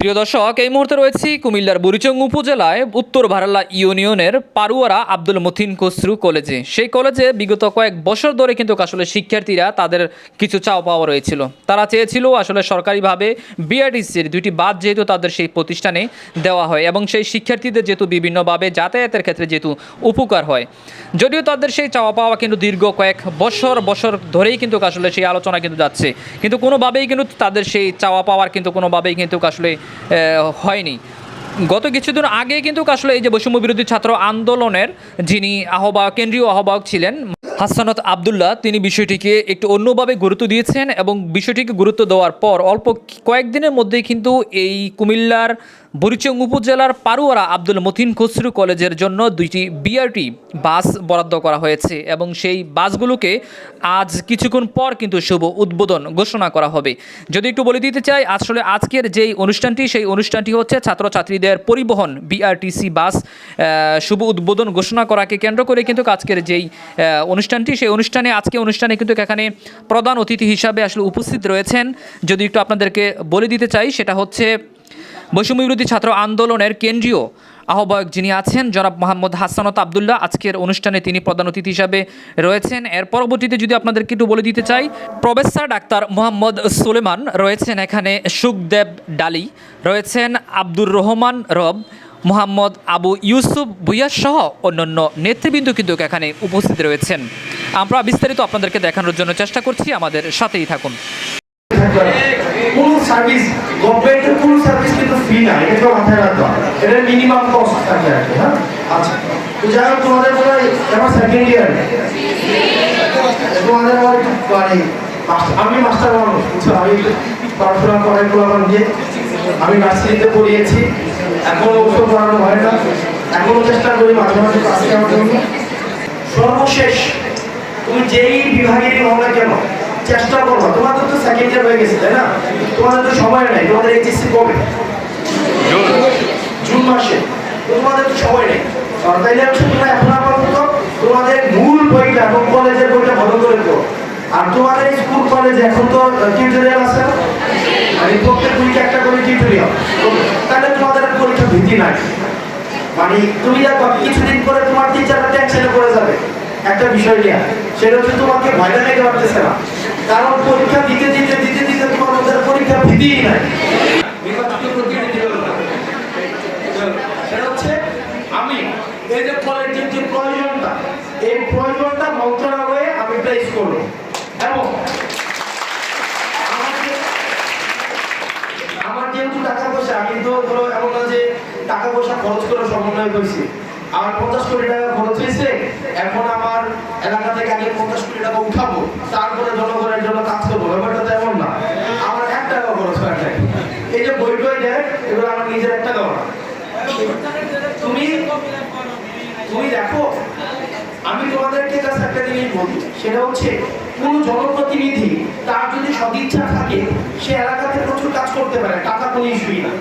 প্রিয় দর্শক, এই মুহূর্তে রয়েছি কুমিল্লার বুড়িচং উপজেলায় উত্তর ভারাল্লা ইউনিয়নের পারুয়ারা আব্দুল মথিন কসরু কলেজে। সেই কলেজে বিগত কয়েক বছর ধরে কিন্তু আসলে শিক্ষার্থীরা তাদের কিছু চাওয়া পাওয়া রয়েছিল। তারা চেয়েছিল আসলে সরকারিভাবে বিআরটিসির দুইটি বাদ যেহেতু তাদের সেই প্রতিষ্ঠানে দেওয়া হয় এবং সেই শিক্ষার্থীদের যেহেতু বিভিন্নভাবে যাতায়াতের ক্ষেত্রে যেহেতু উপকার হয়। যদিও তাদের সেই চাওয়া পাওয়া কিন্তু দীর্ঘ কয়েক বছর বছর ধরেই কিন্তু আসলে সেই আলোচনা কিন্তু যাচ্ছে। কিন্তু কোনোভাবেই কিন্তু তাদের সেই চাওয়া পাওয়ার কিন্তু কোনোভাবেই কিন্তু আসলে হয়নি। গত কিছুদিন আগে কিন্তু আসলে এই যে বৈষম্য বিরোধী ছাত্র আন্দোলনের যিনি আহ্বায়ক, কেন্দ্রীয় আহ্বায়ক ছিলেন হাসানত আবদুল্লাহ তিনি বিষয়টিকে একটু অন্যভাবে গুরুত্ব দিয়েছেন এবং বিষয়টিকে গুরুত্ব দেওয়ার পর অল্প কয়েকদিনের মধ্যেই কিন্তু এই কুমিল্লার বুড়িচং উপজেলার পারুয়ারা আব্দুল মতিন খসরু কলেজের জন্য দুইটি বিআরটি বাস বরাদ্দ করা হয়েছে এবং সেই বাসগুলোকে আজ কিছুক্ষণ পর কিন্তু শুভ উদ্বোধন ঘোষণা করা হবে। যদি একটু বলে দিতে চাই আসলে আজকের যেই অনুষ্ঠানটি সেই অনুষ্ঠানটি হচ্ছে ছাত্রছাত্রীদের পরিবহন বিআরটিসি বাস শুভ উদ্বোধন ঘোষণা করাকে কেন্দ্র করে কিন্তু আজকের যেই আহ, অনুষ্ঠানটি, সেই অনুষ্ঠানে, আজকে অনুষ্ঠানে কিন্তু এখানে প্রধান অতিথি হিসাবে আসলে উপস্থিত রয়েছেন। যদি একটু আপনাদেরকে বলে দিতে চাই, সেটা হচ্ছে বৈষম্য বিরোধী ছাত্র আন্দোলনের কেন্দ্রীয় আহ্বায়ক যিনি আছেন, জনাব মোহাম্মদ হাসানত আবদুল্লাহ। আজকের অনুষ্ঠানে তিনি প্রধান অতিথি হিসাবে রয়েছেন। এর পরবর্তীতে যদি আপনাদেরকে একটু বলে দিতে চাই, প্রফেসর ডাক্তার মোহাম্মদ সুলেমান রয়েছেন এখানে সুখদেব ডালি, রয়েছেন আব্দুর রহমান রব মোহাম্মদ আবু ইউসুফ সহ অন্যান্য নেতৃবৃন্দ কিন্তু এখানে উপস্থিত রয়েছেন। আমরা বিস্তারিত আপনাদেরকে দেখানোর জন্য চেষ্টা করছি, আমাদের সাথেই থাকুন। হ্যাঁ? আচ্ছা মনে আমি মাস্টার মানুষ আমি পড়াশোনা করলাম দিয়ে আমি পড়িয়েছি। এখনও ওষুধ পড়ানো হয় না। এখনও চেষ্টা করি মাঝে মাঝে কাজ করার জন্য। সর্বশেষ তুমি যেই বিভাগেরই হও না কেন চেষ্টা করব। তোমাদের তো সেকেন্ড ইয়ার হয়ে গেছে তাই না? তোমাদের তো সময় নেই তোমাদের এইচএসসি কবে? জুন। মাসে। তো তোমাদের তো সময় নেই। তোমরা এখন আপাতত তোমাদের মূল বইটা এবং কলেজের বইটা ভালো করে পড়ো আর তোমাদের স্কুল কলেজে এখন তো টিউটোরিয়াল আছে না? মানে প্রত্যেক উইকে একটা করে টিউটোরিয়াল তাহলে তোমাদের আর পরীক্ষা ভীতি নাই। মানে তুমি দেখো কিছুদিন পরে তোমার টিচাররা টেনশনে পড়ে যাবে। একটা বিষয় নিয়ে। সেটা হচ্ছে তোমাকে ভয়টা দেখাতে পারতেছে না। কারণ পরীক্ষা দিতে দিতে দিতে দিতে তোমার মধ্যে পরীক্ষা ভীতিই নাই নির্বাচিত প্রতিনিধি হলো না। সেটা হচ্ছে আমি এই যে কলেজের যে প্রয়োজনটা এই প্রয়োজনটা মন্ত্রণালয়ে আমি প্লেস করব এবং আমাকে আমার যেহেতু টাকা পয়সা আমি তো ধরো এমন না যে টাকা পয়সা খরচ করে সমন্বয় করছি। আমার পঞ্চাশ কোটি টাকা খরচ হয়েছে, এখন আমার এলাকা থেকে আগে পঞ্চাশ কোটি টাকা উঠাবো, তারপরে জনগণের জন্য কাজ করব। ব্যাপারটা তো এমন না। আমার এক খরচ হয় নাই। এই যে বই টই দেয়, এগুলো আমার নিজের। তুমি তুমি দেখো, আমি তোমাদেরকে কাছে একটা জিনিস বলি, সেটা হচ্ছে কোন জনপ্রতিনিধি, তার যদি সদিচ্ছা থাকে, সে এলাকাতে প্রচুর কাজ করতে পারে, টাকা কোনো ইস্যুই না।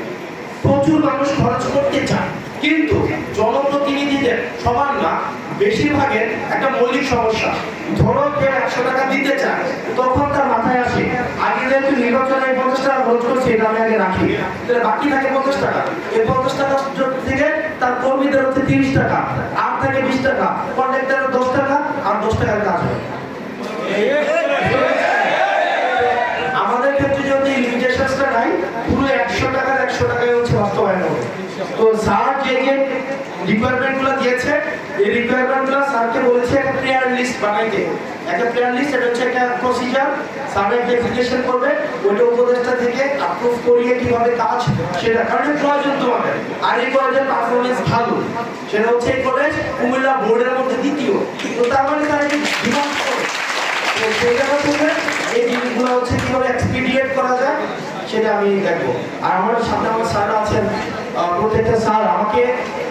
প্রচুর মানুষ খরচ করতে চায়। কিন্তু জনপ্রতিনিধিদের সমান না, বেশিরভাগের একটা মৌলিক সমস্যা। ধরো কেউ একশো টাকা দিতে চায়, তখন তার মাথায় আসে, আগে যেহেতু নির্বাচনে এই পঞ্চাশ টাকা খরচ করছে, এটা আমি আগে রাখি। তাহলে বাকি থাকে পঞ্চাশ টাকা। এই পঞ্চাশ টাকা থেকে তার কর্মীদের হচ্ছে তিরিশ টাকা, আর থাকে বিশ টাকা। কন্ট্রাক্টরের দশ টাকা, আর দশ টাকার কাজ হয় আমাদের ক্ষেত্রে যেহেতু এই লিমিটেশনসটা নাই পুরো একশো টাকার একশো টাকায় হচ্ছে বাস্তবায়ন হবে তো স্যার যে যে রিকোয়ারমেন্টগুলো দিয়েছে, এই রিকোয়ারমেন্টগুলো স্যারকে বলেছে একটা প্লেয়ার লিস্ট বানাইতে। একটা প্লেয়ার লিস্ট এটা হচ্ছে একটা প্রসিজার স্যার ভেরিফিকেশন করবে, ওইটা উপদেষ্টা থেকে অ্যাপ্রুভ করিয়ে কীভাবে কাজ সেটা, কারণ প্রয়োজন তোমাদের। আর এই কলেজের পারফরমেন্স ভালো। সেটা হচ্ছে এই কলেজ কুমিল্লা বোর্ডের মধ্যে দ্বিতীয়। তো তার মানে তারা ডিমান্ড করে তো সেই জায়গা থেকে এই জিনিসগুলো হচ্ছে কীভাবে এক্সপিডিয়েট করা যায়, সেটা আমি দেখব। আর আমার সামনে আমার স্যার আছেন আহ, প্রত্যেকটা স্যার আমাকে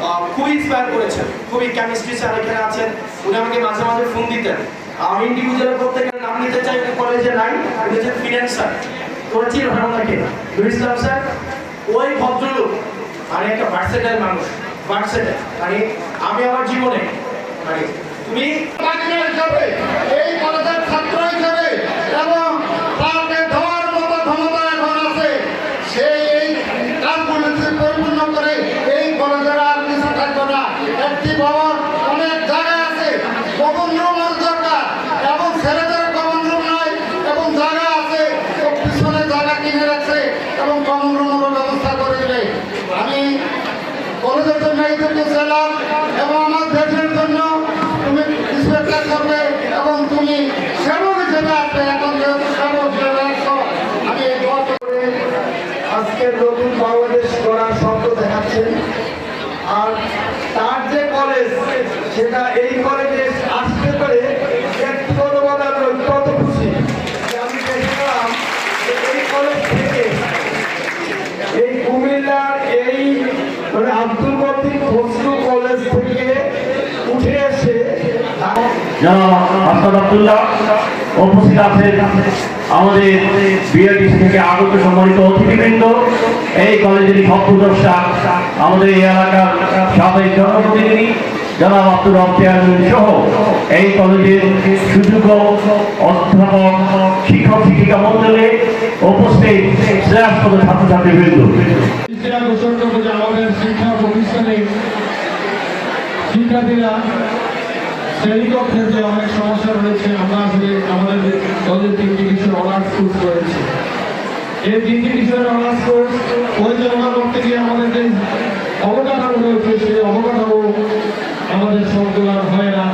আহ, খুবই ইন্সপায়ার করেছেন, খুবই কেমিস্ট্রি স্যার এখানে আছেন, উনি আমাকে মাঝে মাঝে ফোন দিতেন। আমি ইন্ডিভিজুয়াল প্রত্যেকের নাম নিতে চাই কলেজে নাই উনি হচ্ছেন ফিনান্স স্যার তোরা নুর ইসলাম স্যার ওই ভদ্রলোক মানে একটা ভার্সেটাইল মানুষ ভার্সেটাইল মানে আমি আমার জীবনে মানে তুমি ছাত্র হিসাবে এই কলেজের ছাত্র হিসাবে এবং তাকে দেওয়ার মতো ক্ষমতা এখন আছে সে এই কাজ দেশের জন্য নেতৃত্ব ছিলাম এবং আমার দেশের জন্য তুমি ইন্সপেক্টর করবে এবং তুমি সেবক হিসেবে আসবে এখন যেহেতু সেবক হিসেবে আসছো আমি এই দোয়া করি। আজকের নতুন বাংলাদেশ গড়ার স্বপ্ন দেখাচ্ছেন আর তার যে কলেজ সেটা এই কলেজে আসতে পারে আমি অত্যন্ত খুশি এই কলেজ থেকে এই এই মানে আব্দুল উঠে জনাব আসাদ উপস্থিত আছেন আমাদের বিআরটিসি থেকে আগত সম্মানিত অতিথিবৃন্দ, এই কলেজের সপ্তদর্শা আমাদের এই এলাকার সাবেক জনপ্রতিনিধি, জনাব আব্দুর রব চেয়ারম্যান সহ এই কলেজের সুযোগ্য অধ্যাপক, শিক্ষক, শিক্ষিকা মন্ডলে উপস্থিত শ্রেয়াস্পদ ছাত্রছাত্রীবৃন্দ। শিক্ষা প্রতিষ্ঠানে শিক্ষার্থীরা শ্রেণীকক্ষের যে অনেক সমস্যা রয়েছে, আমরা আসলে আমাদের কলেজে তিনটি বিষয় অনার্স কোর্স রয়েছে। এই তিনটি বিষয়ের অনার্স কোর্স পরিচালনা করতে গিয়ে আমাদের যে অবকাঠামো রয়েছে, সেই অবকাঠামো আমাদের সবগুলো হয় না।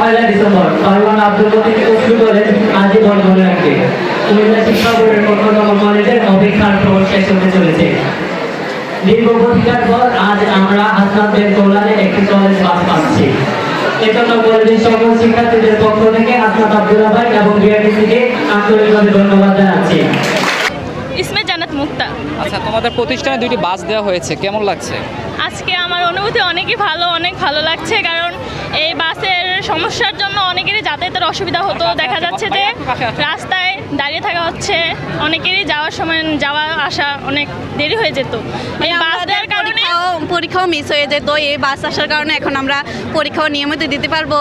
পয়লা ডিসেম্বর পারওয়ান আব্দুল লতিফ শুরু করে আজীবন ধরে রাখবে কুমিল্লা শিক্ষা বোর্ডের পক্ষ কলেজের অপেক্ষার খবর শেষ হতে চলেছে। দীর্ঘ প্রতীক্ষার পর আজ আমরা হাসনাদের কল্যাণে একটি কলেজ পাস পাচ্ছি এজন্য কলেজের সকল শিক্ষার্থীদের পক্ষ থেকে আসনাদ আব্দুল্লাহ ভাই এবং বিআরটিসিকে আন্তরিকভাবে ধন্যবাদ জানাচ্ছি। ইসমে জানাত মুক্তা। আচ্ছা তোমাদের প্রতিষ্ঠানে দুইটি বাস দেওয়া হয়েছে কেমন লাগছে? আজকে আমার অনুভূতি অনেকই ভালো অনেক ভালো লাগছে কারণ এই বাসের সমস্যার জন্য অনেকেরই যাতায়াতের অসুবিধা হতো। দেখা যাচ্ছে যে রাস্তায় দাঁড়িয়ে থাকা হচ্ছে অনেকেরই যাওয়ার সময় যাওয়া আসা অনেক দেরি হয়ে যেত। এই বাস দেওয়ার কারণে পরীক্ষাও মিস হয়ে যেত। এই বাস আসার কারণে এখন আমরা পরীক্ষাও নিয়মিত দিতে পারব।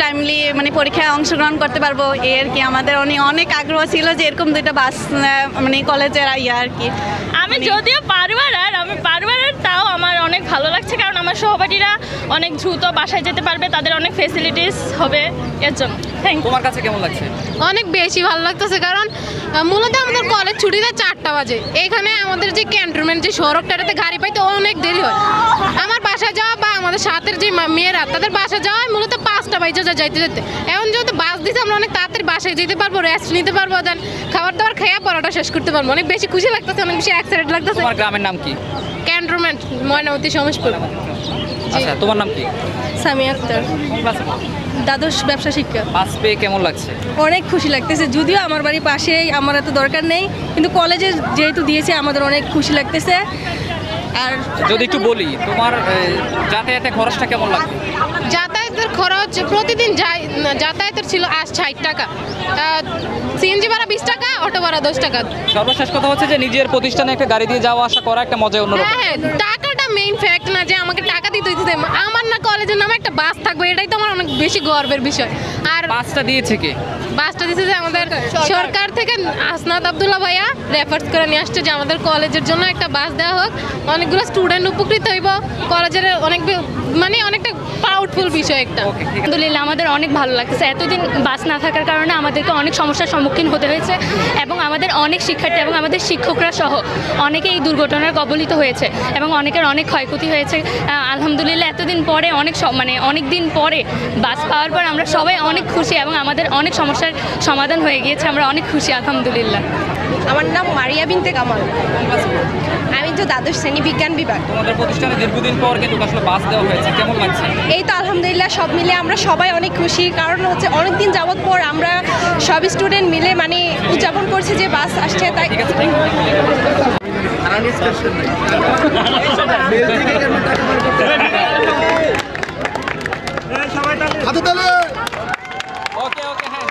টাইমলি মানে পরীক্ষায় অংশগ্রহণ করতে পারব। এই আর কি আমাদের অনেক অনেক আগ্রহ ছিল যে এরকম দুইটা বাস মানে কলেজের ইয়ে আর কি। আমি যদিও পারবার আর আমি পারবার আর তাও আমার অনেক ভালো লাগছে। আমার সহপাঠীরা অনেক দ্রুত বাসায় যেতে পারবে তাদের অনেক ফেসিলিটিস হবে এর জন্য। থ্যাংক তোমার কাছে কেমন লাগছে? অনেক বেশি ভালো লাগতেছে কারণ মূলত আমাদের কলেজ ছুটি দেয় চারটা বাজে। এখানে আমাদের যে ক্যান্টনমেন্ট যে সড়কটাতে গাড়ি পাইতে অনেক দেরি হয়। আমার বাসা যাওয়া বা আমাদের সাথের যে মেয়েরা তাদের বাসা যাওয়া মূলত পাঁচটা যা যাইতে যেতে এখন যেহেতু বাস দিতে আমরা অনেক তাড়াতাড়ি বাসায় যেতে পারব রেস্ট নিতে পারব দেন খাবার দাবার খেয়ে পড়াটা শেষ করতে পারব। অনেক বেশি খুশি লাগতেছে অনেক বেশি অ্যাক্সিডেন্ট লাগতেছে। তোমার গ্রামের নাম কি? ক্যান্টনমেন্ট ময়নামতি সমাজপুর আচ্ছা তোমার নাম কি? সামি আক্তার। দ্বাদশ ব্যবসা শিক্ষা। বাস পেয়ে কেমন লাগছে? অনেক খুশি লাগতেছে যদিও আমার বাড়ির পাশেই আমার এত দরকার নেই কিন্তু কলেজে যেহেতু দিয়েছে আমাদের অনেক খুশি লাগতেছে। আর যদি একটু বলি তোমার যাতায়াতে খরচটা কেমন লাগবে? যাতায়াতের খরচ প্রতিদিন যাই যাতায়াতের ছিল আজ ষাট টাকা। সিএনজি ভাড়া বিশ টাকা অটো ভাড়া দশ টাকা। সর্বশেষ কথা হচ্ছে যে নিজের প্রতিষ্ঠানে একটা গাড়ি দিয়ে যাওয়া আসা করা একটা মজা অন্যরকম। হ্যাঁ হ্যাঁ টাকাটা মেইন ফ্যাক্ট না যে আমাকে টাকা দিতে দিতে আমার না কলেজের নামে একটা বাস থাকবে এটাই তো আমার অনেক বেশি গর্বের বিষয়। আর বাসটা দিয়েছে কে? বাসটা দিয়েছে যে আমাদের সরকার। থেকে আসনাদ আবদুল্লাহ ভাইয়া রেফার্স করে নিয়ে আসছে যে আমাদের কলেজের জন্য একটা বাস দেওয়া হোক। অনেকগুলো স্টুডেন্ট উপকৃত হইব। কলেজের অনেক মানে অনেকটা প্রাউডফুল বিষয় একটা। আলহামদুলিল্লাহ আমাদের অনেক ভালো লাগতেছে। এতদিন বাস না থাকার কারণে আমাদেরকে অনেক সমস্যার সম্মুখীন হতে হয়েছে এবং আমাদের অনেক শিক্ষার্থী এবং আমাদের শিক্ষকরা সহ অনেকে এই দুর্ঘটনার কবলিত হয়েছে এবং অনেকের অনেক ক্ষয়ক্ষতি হয়েছে। আলহামদুলিল্লাহ এতদিন পরে অনেক মানে অনেক দিন পরে বাস পাওয়ার পর আমরা সবাই অনেক খুশি এবং আমাদের অনেক সমস্যার সমাধান হয়ে গিয়েছে। আমরা অনেক খুশি আলহামদুলিল্লাহ। আমার নাম মারিয়া বিনতে কামাল। আমি তো দ্বাদশ শ্রেণি বিজ্ঞান বিভাগ। তোমাদের প্রতিষ্ঠানে দীর্ঘদিন পর কিন্তু আসলে বাস দেওয়া হয়েছে। কেমন লাগছে? এই তো আলহামদুলিল্লাহ সব মিলে আমরা সবাই অনেক খুশি। কারণ হচ্ছে অনেক দিন যাবত পর আমরা সব স্টুডেন্ট মিলে মানে উদযাপন করছি যে বাস আসছে তাই ঠিক আছে হাতে তালে। ওকে ওকে হ্যাঁ।